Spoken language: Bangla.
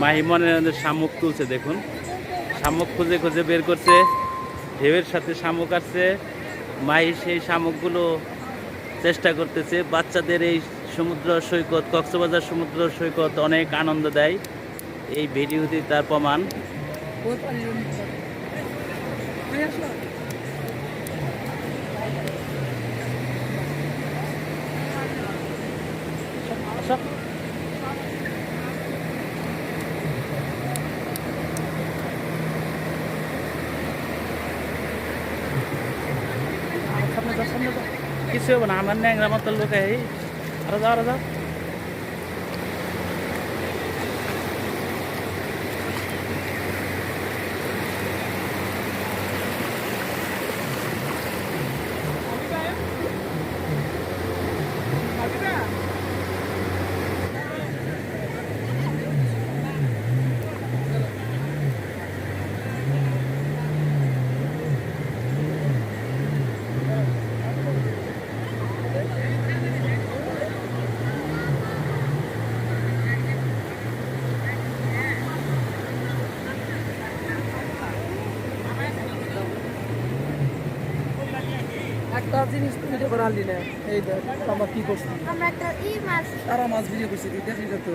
মাহি মনে শামুক তুলছে, দেখুন। শামুক খুঁজে খুঁজে বের করছে, ঢেউয়ের সাথে শামুক আসছে। মাহি সেই শামুকগুলো চেষ্টা করতেছে, বাচ্চাদের এই সমুদ্র সৈকত, কক্সবাজার সমুদ্র সৈকত অনেক আনন্দ দেয়। এই ভিডিওটি তার প্রমাণ। সামনে যাও সামনে যাও কিছু হবে না আমার ন্যাংরা মতো লোক এই। আরও যাও আরও যাও। একটা জিনিস ভিডিও করে আনলি না এই দেখ আমরা কি করছি? আমরা একটা ই মাছ তারা মাছ ভিডিও করছি তুই দেখলি তো।